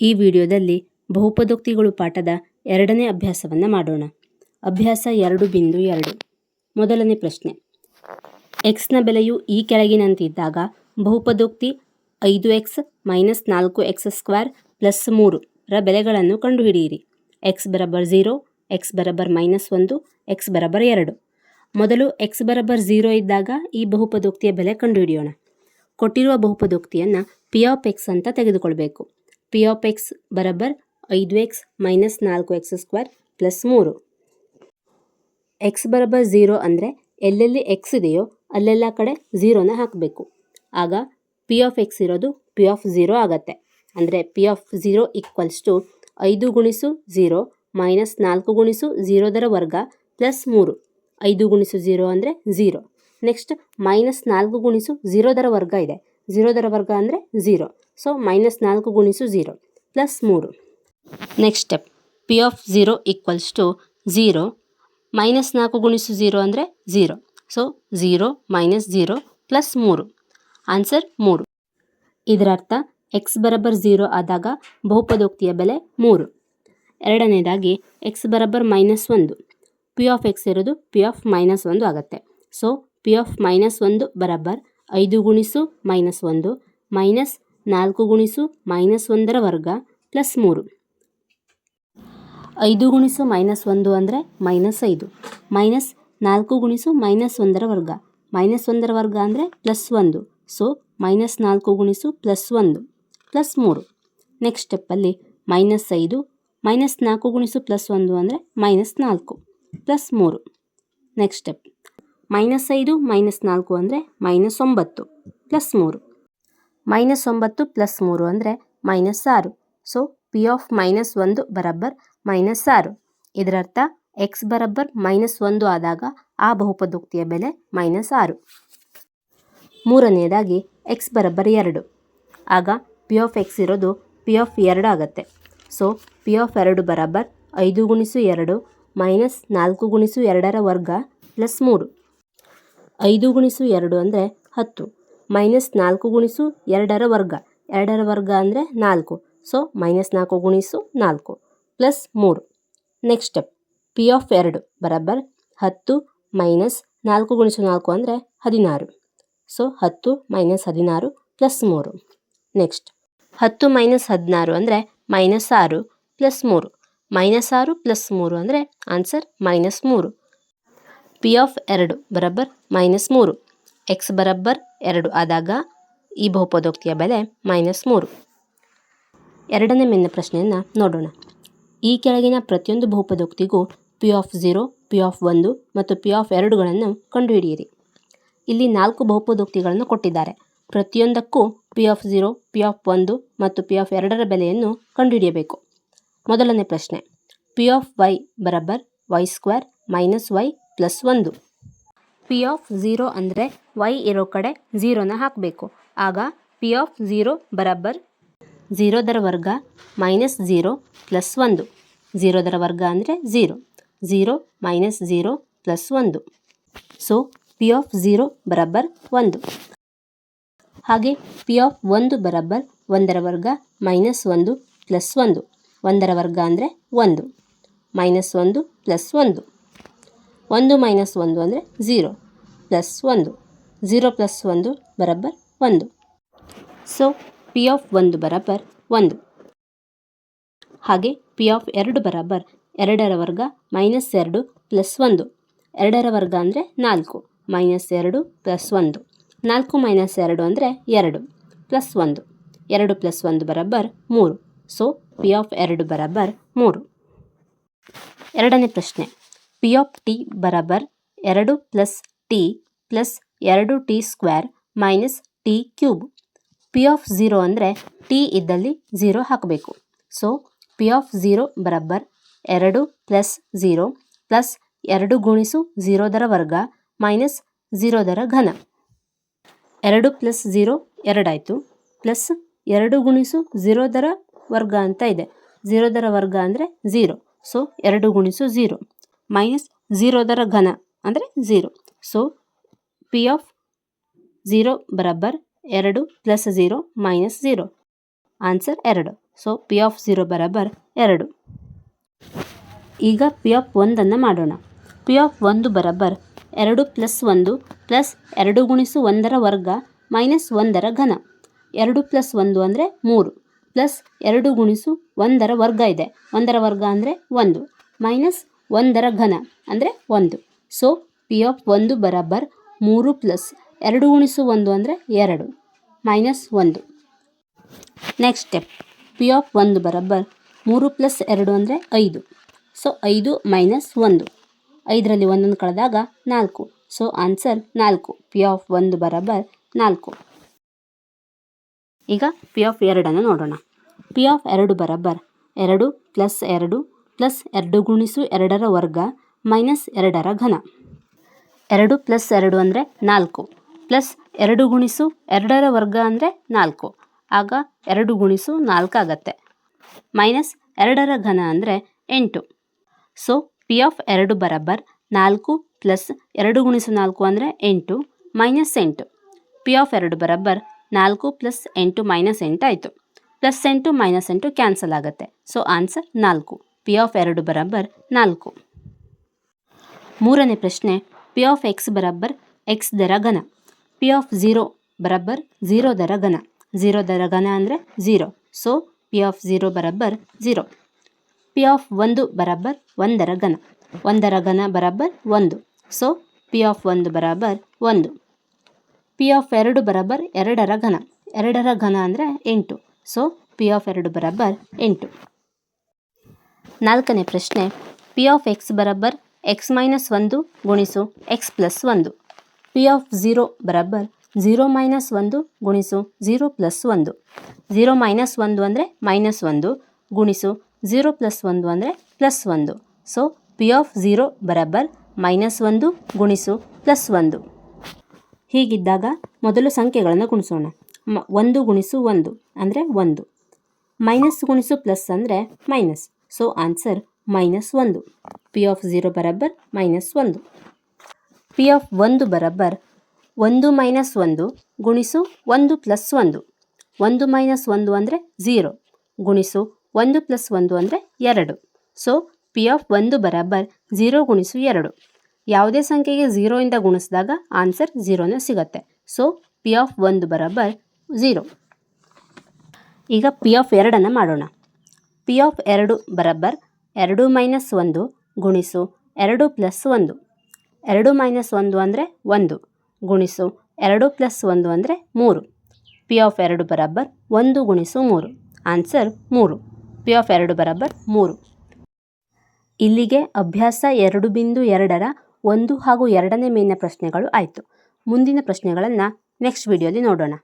ಈ ವಿಡಿಯೋದಲ್ಲಿ ಬಹುಪದೋಕ್ತಿಗಳು ಪಾಠದ ಎರಡನೇ ಅಭ್ಯಾಸವನ್ನು ಮಾಡೋಣ. ಅಭ್ಯಾಸ ಎರಡು ಬಿಂದು ಎರಡು. ಮೊದಲನೇ ಪ್ರಶ್ನೆ. ಎಕ್ಸ್ನ ಬೆಲೆಯು ಈ ಕೆಳಗಿನಂತಿದ್ದಾಗ ಬಹುಪದೋಕ್ತಿ ಐದು ಎಕ್ಸ್ ಮೈನಸ್ ನಾಲ್ಕು ಎಕ್ಸ್ ಸ್ಕ್ವೇರ್ ಪ್ಲಸ್ ಮೂರು ರ ಬೆಲೆಗಳನ್ನು ಕಂಡುಹಿಡಿಯಿರಿ. ಎಕ್ಸ್ ಬರಬರ್ ಝೀರೋ ಎಕ್ಸ್ ಬರಬರ್ ಮೈನಸ್ ಒಂದು ಎಕ್ಸ್ ಬರಬರ್ ಎರಡು. ಮೊದಲು ಎಕ್ಸ್ ಬರಬರ್ ಝೀರೋ ಇದ್ದಾಗ ಈ ಬಹುಪದೋಕ್ತಿಯ ಬೆಲೆ ಕಂಡುಹಿಡಿಯೋಣ. ಕೊಟ್ಟಿರುವ ಬಹುಪದೋಕ್ತಿಯನ್ನು ಪಿ ಆಫ್ ಎಕ್ಸ್ ಅಂತ ತೆಗೆದುಕೊಳ್ಬೇಕು. ಪಿ ಆಫ್ ಎಕ್ಸ್ ಬರಬ್ಬರ್ ಐದು ಎಕ್ಸ್ ಮೈನಸ್ ನಾಲ್ಕು ಎಕ್ಸ್ ಸ್ಕ್ವೇರ್ ಪ್ಲಸ್ ಮೂರು. ಎಕ್ಸ್ ಬರಬ್ಬರ್ ಝೀರೋ ಅಂದರೆ ಎಲ್ಲೆಲ್ಲಿ ಎಕ್ಸ್ ಇದೆಯೋ ಅಲ್ಲೆಲ್ಲ ಕಡೆ ಝೀರೋನ ಹಾಕಬೇಕು. ಆಗ ಪಿ ಆಫ್ ಎಕ್ಸ್ ಇರೋದು ಪಿ ಆಫ್ ಝೀರೋ ಆಗತ್ತೆ. ಅಂದರೆ P of zero equals to ಐದು ಗುಣಿಸು ಝೀರೋ ಮೈನಸ್ ನಾಲ್ಕು ಗುಣಿಸು ಝೀರೋದರ ವರ್ಗ ಪ್ಲಸ್ ಮೂರು. ಐದು ಗುಣಿಸು ಝೀರೋ ಅಂದರೆ ಝೀರೋ ನೆಕ್ಸ್ಟ್ ಮೈನಸ್ ನಾಲ್ಕು ಗುಣಿಸು ಝೀರೋದರ ವರ್ಗ ಇದೆ. ಝೀರೋದರ ವರ್ಗ ಅಂದರೆ ಝೀರೋ ಸೊ ಮೈನಸ್ ನಾಲ್ಕು ಗುಣಿಸು ಝೀರೋ ಪ್ಲಸ್ ಮೂರು. Next step P of zero equals to zero minus ನಾಲ್ಕು ಗುಣಿಸು ಝೀರೋ ಅಂದರೆ zero so zero minus zero plus ಮೂರು. ಆನ್ಸರ್ ಮೂರು. ಇದರ ಅರ್ಥ ಎಕ್ಸ್ ಬರಬರ್ ಝೀರೋ ಆದಾಗ ಬಹುಪದೋಕ್ತಿಯ ಬೆಲೆ ಮೂರು. ಎರಡನೇದಾಗಿ ಎಕ್ಸ್ ಬರಬರ್ ಮೈನಸ್ ಒಂದು. ಪಿ ಆಫ್ ಎಕ್ಸ್ ಇರೋದು ಪಿ ಆಫ್ ಮೈನಸ್ ಒಂದು ಆಗುತ್ತೆ. ಸೊ ಪಿ ಆಫ್ ಮೈನಸ್ ಒಂದು ಬರಬರ್ ಐದು ಗುಣಿಸು ಮೈನಸ್ ಒಂದು ಮೈನಸ್ ನಾಲ್ಕು ಗುಣಿಸು ಮೈನಸ್ ಒಂದರ ವರ್ಗ ಪ್ಲಸ್ ಮೂರು. ಐದು ಗುಣಿಸು ಮೈನಸ್ ಒಂದು ಅಂದರೆ ಮೈನಸ್ ಐದು. ಮೈನಸ್ ನಾಲ್ಕು ಗುಣಿಸು ಮೈನಸ್ ಒಂದರ ವರ್ಗ. ಮೈನಸ್ ಒಂದರ ವರ್ಗ ಅಂದರೆ ಪ್ಲಸ್ ಒಂದು. ಸೊ, ಮೈನಸ್ ನಾಲ್ಕು ಗುಣಿಸು ಪ್ಲಸ್ ಒಂದು, ಪ್ಲಸ್ ಮೂರು. ನೆಕ್ಸ್ಟ್ ಸ್ಟೆಪ್ಪಲ್ಲಿ ಮೈನಸ್ ಐದು, ಮೈನಸ್ ನಾಲ್ಕು ಗುಣಿಸು ಪ್ಲಸ್ ಒಂದು ಅಂದರೆ ಮೈನಸ್ ನಾಲ್ಕು, ಪ್ಲಸ್ ಮೂರು. ನೆಕ್ಸ್ಟ್ ಸ್ಟೆಪ್ ಮೈನಸ್ ಐದು, ಮೈನಸ್ ನಾಲ್ಕು ಅಂದರೆ ಮೈನಸ್ ಒಂಬತ್ತು, ಪ್ಲಸ್ ಮೂರು. ಮೈನಸ್ ಒಂಬತ್ತು ಪ್ಲಸ್ ಮೂರು ಅಂದರೆ ಮೈನಸ್ ಆರು. ಸೊ ಪಿ ಆಫ್ ಮೈನಸ್ ಒಂದು ಬರಬ್ಬರ್ ಮೈನಸ್ ಆರು. ಇದರರ್ಥ ಎಕ್ಸ್ ಬರಬ್ಬರ್ ಮೈನಸ್ ಒಂದು ಆದಾಗ ಆ ಬಹುಪದೋಕ್ತಿಯ ಬೆಲೆ ಮೈನಸ್ ಆರು. ಮೂರನೆಯದಾಗಿ ಎಕ್ಸ್ ಬರಬ್ಬರ್ ಎರಡು. ಆಗ ಪಿ ಆಫ್ ಎಕ್ಸ್ ಇರೋದು ಪಿ ಆಫ್ ಎರಡು ಆಗುತ್ತೆ. ಸೊ ಪಿ ಆಫ್ ಎರಡು ಬರಬ್ಬರ್ ಐದು ಗುಣಿಸು ಎರಡು ಮೈನಸ್ ನಾಲ್ಕು ಗುಣಿಸು ಎರಡರ ವರ್ಗ ಪ್ಲಸ್ ಮೂರು. ಐದು ಗುಣಿಸು ಎರಡು ಅಂದರೆ ಹತ್ತು. ಮೈನಸ್ ನಾಲ್ಕು ಗುಣಿಸು ಎರಡರ ವರ್ಗ. ಎರಡರ ವರ್ಗ ಅಂದರೆ ನಾಲ್ಕು. ಸೊ ಮೈನಸ್ ನಾಲ್ಕು ಗುಣಿಸು ನಾಲ್ಕು ಪ್ಲಸ್ ಮೂರು. ನೆಕ್ಸ್ಟ್ ಸ್ಟೆಪ್ ಪಿ ಆಫ್ ಎರಡು. ಬರಬ್ಬರ್. ಹತ್ತು ಮೈನಸ್ ನಾಲ್ಕು ಗುಣಿಸು ನಾಲ್ಕು ಅಂದರೆ ಹದಿನಾರು. ಸೊ ಹತ್ತು ಮೈನಸ್ ಹದಿನಾರು ಪ್ಲಸ್ ಮೂರು. ನೆಕ್ಸ್ಟ್ ಹತ್ತು ಮೈನಸ್ ಹದಿನಾರು ಅಂದರೆ ಮೈನಸ್ ಆರು ಪ್ಲಸ್ ಮೂರು. ಮೈನಸ್ ಆರು ಪ್ಲಸ್ ಮೂರು ಅಂದರೆ ಆನ್ಸರ್ ಮೈನಸ್ ಮೂರು. ಪಿ ಆಫ್ ಎರಡು. ಬರಬ್ಬರ್ ಮೈನಸ್ ಮೂರು. ಎಕ್ಸ್ ಬರಬ್ಬರ್ ಎರಡು ಆದಾಗ ಈ ಬಹುಪದೋಕ್ತಿಯ ಬೆಲೆ ಮೈನಸ್ ಮೂರು. ಎರಡನೇ ಮೇಲಿನ ಪ್ರಶ್ನೆಯನ್ನು ನೋಡೋಣ. ಈ ಕೆಳಗಿನ ಪ್ರತಿಯೊಂದು ಬಹುಪದೋಕ್ತಿಗೂ P of zero P of ಒಂದು ಮತ್ತು ಪಿ ಆಫ್ ಎರಡುಗಳನ್ನು ಕಂಡುಹಿಡಿಯಿರಿ. ಇಲ್ಲಿ ನಾಲ್ಕು ಬಹುಪದೋಕ್ತಿಗಳನ್ನು ಕೊಟ್ಟಿದ್ದಾರೆ. ಪ್ರತಿಯೊಂದಕ್ಕೂ P of zero P of ಒಂದು ಮತ್ತು ಪಿ ಆಫ್ ಎರಡರ ಬೆಲೆಯನ್ನು ಕಂಡುಹಿಡಿಯಬೇಕು. ಮೊದಲನೇ ಪ್ರಶ್ನೆ. P of Y ಬರಬ್ಬರ್ Y square minus Y plus ಒಂದು. ಪಿ ಆಫ್ ಝೀರೋ ಅಂದರೆ ವೈ ಇರೋ ಕಡೆ ಝೀರೋನ ಹಾಕಬೇಕು. ಆಗ ಪಿ ಆಫ್ ಝೀರೋ ಬರಬ್ಬರ್ ಝೀರೋದರ ವರ್ಗ ಮೈನಸ್ ಝೀರೋ ಪ್ಲಸ್ ಒಂದು. ಝೀರೋದರ ವರ್ಗ ಅಂದರೆ zero zero minus zero plus ಒಂದು. ಸೊ ಪಿ ಆಫ್ ಝೀರೋ ಬರಬ್ಬರ್ ಒಂದು. ಹಾಗೆ ಪಿ ಆಫ್ ಒಂದು ಬರಬ್ಬರ್ ಒಂದರ ವರ್ಗ ಮೈನಸ್ ಒಂದು ಪ್ಲಸ್ ಒಂದು. ಒಂದರ ವರ್ಗ ಅಂದರೆ ಒಂದು. ಮೈನಸ್ ಒಂದು ಪ್ಲಸ್ ಒಂದು. ಒಂದು ಮೈನಸ್ ಒಂದು ಅಂದರೆ ಝೀರೋ ಪ್ಲಸ್ ಒಂದು. ಝೀರೋ ಪ್ಲಸ್ ಒಂದು ಬರಬ್ಬರ್ ಒಂದು. ಸೊ, ಪಿ ಆಫ್ ಒಂದು ಬರಬ್ಬರ್ ಒಂದು. ಹಾಗೆ, ಪಿ ಆಫ್ ಎರಡು ಬರಬ್ಬರ್ ಎರಡರ ವರ್ಗ ಮೈನಸ್ ಎರಡು ಪ್ಲಸ್ ಒಂದು. ಎರಡರ ವರ್ಗ ಅಂದರೆ ನಾಲ್ಕು, ಮೈನಸ್ ಎರಡು ಪ್ಲಸ್ ಒಂದು. ನಾಲ್ಕು ಮೈನಸ್ ಎರಡು ಅಂದರೆ ಎರಡು ಪ್ಲಸ್ ಒಂದು. ಎರಡು ಪ್ಲಸ್ ಒಂದು ಬರಬ್ಬರ್ ಮೂರು. ಸೊ, ಪಿ ಆಫ್ ಎರಡು ಬರಬ್ಬರ್ ಮೂರು. ಎರಡನೇ ಪ್ರಶ್ನೆ. ಪಿ ಆಫ್ ಟಿ ಬರಬ್ಬರ್ ಎರಡು ಪ್ಲಸ್ ಟಿ ಪ್ಲಸ್ ಎರಡು T square minus T cube. P of zero ಅಂದರೆ ಟಿ ಇದ್ದಲ್ಲಿ ಝೀರೋ ಹಾಕಬೇಕು. ಸೊ, ಪಿ ಆಫ್ ಝೀರೋ ಬರಬ್ಬರ್ ಎರಡು ಪ್ಲಸ್ ಝೀರೋ ಪ್ಲಸ್ ಎರಡು ಗುಣಿಸು ಝೀರೋದರ ವರ್ಗ ಮೈನಸ್ ಝೀರೋದರ ಘನ. ಎರಡು ಪ್ಲಸ್ ಝೀರೋ ಎರಡಾಯಿತು. ಪ್ಲಸ್ ಎರಡು ಗುಣಿಸು ಝೀರೋದರ ವರ್ಗ ಅಂತ ಇದೆ. ಝೀರೋದರ ವರ್ಗ ಅಂದರೆ ಝೀರೋ. ಸೊ, ಎರಡು ಗುಣಿಸು ಝೀರೋ ಮೈನಸ್ ಝೀರೋದರ ಘನ ಅಂದರೆ zero. So P of zero ಬರಬ್ಬರ್, ಎರಡು plus zero minus zero answer ಎರಡು. ಸೊ ಪಿ ಆಫ್ ಝೀರೋ ಬರಬರ್ ಎರಡು. ಈಗ ಪಿ ಆಫ್ ಒಂದನ್ನು ಮಾಡೋಣ. ಪಿ ಆಫ್ ಒಂದು ಬರಬ್ಬರ್, ಎರಡು ಪ್ಲಸ್ ಒಂದು ಪ್ಲಸ್ ಎರಡು ಗುಣಿಸು ಒಂದರ ವರ್ಗ ಮೈನಸ್ ಒಂದರ ಘನ. ಎರಡು ಪ್ಲಸ್ ಒಂದು ಅಂದರೆ ಮೂರು. ಪ್ಲಸ್ ಎರಡು ಗುಣಿಸು ಒಂದರ ವರ್ಗ ಇದೆ. ಒಂದರ ವರ್ಗ ಅಂದರೆ ಒಂದು. ಮೈನಸ್ ಒಂದರ ಘನ ಅಂದರೆ ಒಂದು. ಸೊ ಪಿ ಆಫ್ ಒಂದು ಬರಬರ್ ಮೂರು ಪ್ಲಸ್ ಎರಡು ಗುಣಿಸು ಒಂದು ಅಂದರೆ ಎರಡು, ಮೈನಸ್ ಒಂದು. ನೆಕ್ಸ್ಟ್ ಸ್ಟೆಪ್ ಪಿ ಆಫ್ ಒಂದು ಬರಬ್ಬರ್ ಮೂರು ಪ್ಲಸ್ ಎರಡು ಅಂದರೆ ಐದು. ಸೊ ಐದು ಮೈನಸ್ ಒಂದು. ಐದರಲ್ಲಿ ಒಂದೊಂದು ಕಳೆದಾಗ ನಾಲ್ಕು. ಸೊ ಆನ್ಸರ್ ನಾಲ್ಕು. ಪಿ ಆಫ್ ಒಂದು ಬರಬ್ಬರ್ ನಾಲ್ಕು. ಈಗ ಪಿ ಆಫ್ ಎರಡನ್ನು ನೋಡೋಣ. ಪಿ ಆಫ್ ಎರಡು ಬರಬ್ಬರ್ ಎರಡು ಪ್ಲಸ್ ಎರಡು ಪ್ಲಸ್ ಎರಡು ಗುಣಿಸು ಎರಡರ ವರ್ಗ ಮೈನಸ್ ಎರಡರ ಘನ. ಎರಡು ಪ್ಲಸ್ ಎರಡು ಅಂದರೆ ನಾಲ್ಕು. ಪ್ಲಸ್ ಎರಡು ಗುಣಿಸು ಎರಡರ ವರ್ಗ ಅಂದರೆ ನಾಲ್ಕು. ಆಗ ಎರಡು ಗುಣಿಸು ನಾಲ್ಕು ಆಗತ್ತೆ. ಮೈನಸ್ ಎರಡರ ಘನ ಅಂದರೆ ಎಂಟು. ಸೊ ಪಿ ಆಫ್ ಎರಡು ಬರಬ್ಬರ್ ನಾಲ್ಕು ಪ್ಲಸ್ ಎರಡು ಗುಣಿಸು ನಾಲ್ಕು ಅಂದರೆ ಎಂಟು ಮೈನಸ್ ಎಂಟು. ಪಿ ಆಫ್ ಎರಡು ಬರಬ್ಬರ್ ನಾಲ್ಕು ಪ್ಲಸ್ ಎಂಟು ಮೈನಸ್ ಎಂಟು ಆಯಿತು. ಪ್ಲಸ್ ಎಂಟು ಮೈನಸ್ ಎಂಟು ಕ್ಯಾನ್ಸಲ್ ಆಗುತ್ತೆ. ಸೊ ಆನ್ಸರ್ ನಾಲ್ಕು. ಪಿ ಆಫ್ ಎರಡು ಬರಬ್ಬರ್ ನಾಲ್ಕು. ಮೂರನೇ ಪ್ರಶ್ನೆ. ಪಿ ಆಫ್ ಎಕ್ಸ್ ಬರಬ್ಬರ್ ಎಕ್ಸ್ ದರ ಘನ. ಪಿ ಆಫ್ ಝೀರೋ ಬರಬ್ಬರ್ ಝೀರೋ ದರ ಘನ. ಝೀರೋ ದರ ಘನ ಅಂದರೆ zero so P of zero ಬರಬ್ಬರ್ zero P of ಒಂದು ಬರಬ್ಬರ್ ಒಂದರ ಘನ. ಒಂದರ ಘನ ಬರಬ್ಬರ್, ಒಂದು. ಸೊ ಪಿ ಆಫ್ ಒಂದು ಬರಬ್ಬರ್, ಒಂದು. ಪಿ ಆಫ್ ಎರಡು ಬರಬ್ಬರ್, ಎರಡರ ಘನ. ಎರಡರ ಘನ ಅಂದರೆ ಎಂಟು. ಸೊ ಪಿ ಆಫ್ ಎರಡು ಬರಬ್ಬರ್, ಎಂಟು. ನಾಲ್ಕನೇ ಪ್ರಶ್ನೆ. ಪಿ ಆಫ್ ಎಕ್ಸ್ ಬರಬ್ಬರ್ ಎಕ್ಸ್ ಮೈನಸ್ ಒಂದು ಗುಣಿಸು ಎಕ್ಸ್ ಪ್ಲಸ್ ಒಂದು. ಪಿ ಆಫ್ ಝೀರೋ ಬರಬ್ಬರ್ ಝೀರೋ ಮೈನಸ್ ಒಂದು ಗುಣಿಸು ಝೀರೋ ಪ್ಲಸ್ ಒಂದು. ಝೀರೋ ಮೈನಸ್ ಒಂದು ಅಂದರೆ ಮೈನಸ್ ಒಂದು ಗುಣಿಸು ಝೀರೋ ಪ್ಲಸ್ ಒಂದು ಅಂದರೆ ಪ್ಲಸ್ ಒಂದು. ಸೊ ಪಿ ಆಫ್ ಝೀರೋ ಬರಬ್ಬರ್ ಮೈನಸ್ ಒಂದು ಗುಣಿಸು ಪ್ಲಸ್ ಒಂದು. ಹೀಗಿದ್ದಾಗ ಮೊದಲು ಸಂಖ್ಯೆಗಳನ್ನು ಗುಣಿಸೋಣ. ಮ, ಒಂದು ಗುಣಿಸು ಒಂದು ಅಂದರೆ ಒಂದು. ಮೈನಸ್ ಗುಣಿಸು ಪ್ಲಸ್ ಅಂದರೆ ಮೈನಸ್ ಸೊ ಆನ್ಸರ್ ಮೈನಸ್ ಒಂದು. ಪಿ ಆಫ್ ಝೀರೋ ಬರಬ್ಬರ್ ಮೈನಸ್ ಒಂದು. ಪಿ ಆಫ್ ಒಂದು ಬರಬ್ಬರ್ ಒಂದು ಮೈನಸ್ ಒಂದು ಗುಣಿಸು ಒಂದು ಪ್ಲಸ್ ಒಂದು. ಒಂದು ಮೈನಸ್ ಒಂದು ಅಂದರೆ ಝೀರೋ ಗುಣಿಸು ಒಂದು ಪ್ಲಸ್ ಒಂದು ಅಂದರೆ ಎರಡು. ಸೊ ಪಿ ಆಫ್ ಒಂದು ಬರಬ್ಬರ್ ಝೀರೋ ಗುಣಿಸು ಎರಡು. ಯಾವುದೇ ಸಂಖ್ಯೆಗೆ ಝೀರೋಯಿಂದ ಗುಣಿಸಿದಾಗ ಆನ್ಸರ್ ಝೀರೋನೇ ಸಿಗುತ್ತೆ. ಸೊ ಪಿ ಆಫ್ ಒಂದು ಬರಬ್ಬರ್ ಝೀರೋ ಈಗ ಪಿ ಆಫ್ ಎರಡನ್ನು ಮಾಡೋಣ. ಪಿ ಆಫ್ ಎರಡು ಬರಬ್ಬರ್ ಎರಡು ಮೈನಸ್ ಒಂದು ಗುಣಿಸು ಎರಡು ಪ್ಲಸ್ ಒಂದು. ಎರಡು ಮೈನಸ್ ಒಂದು ಅಂದರೆ ಒಂದು, ಗುಣಿಸು ಎರಡು ಪ್ಲಸ್ ಒಂದು ಅಂದರೆ ಮೂರು. ಪಿ ಆಫ್ ಎರಡು ಬರಾಬರ್ ಒಂದು ಗುಣಿಸು ಮೂರು. ಆನ್ಸರ್ ಮೂರು. ಪಿ ಆಫ್ ಎರಡು ಬರಬ್ಬರ್ ಮೂರು. ಇಲ್ಲಿಗೆ ಅಭ್ಯಾಸ ಎರಡು ಬಿಂದು ಎರಡರ ಒಂದು ಹಾಗೂ ಎರಡನೇ ಮೇಲಿನ ಪ್ರಶ್ನೆಗಳು ಆಯಿತು. ಮುಂದಿನ ಪ್ರಶ್ನೆಗಳನ್ನು ನೆಕ್ಸ್ಟ್ ವಿಡಿಯೋಲಿ ನೋಡೋಣ.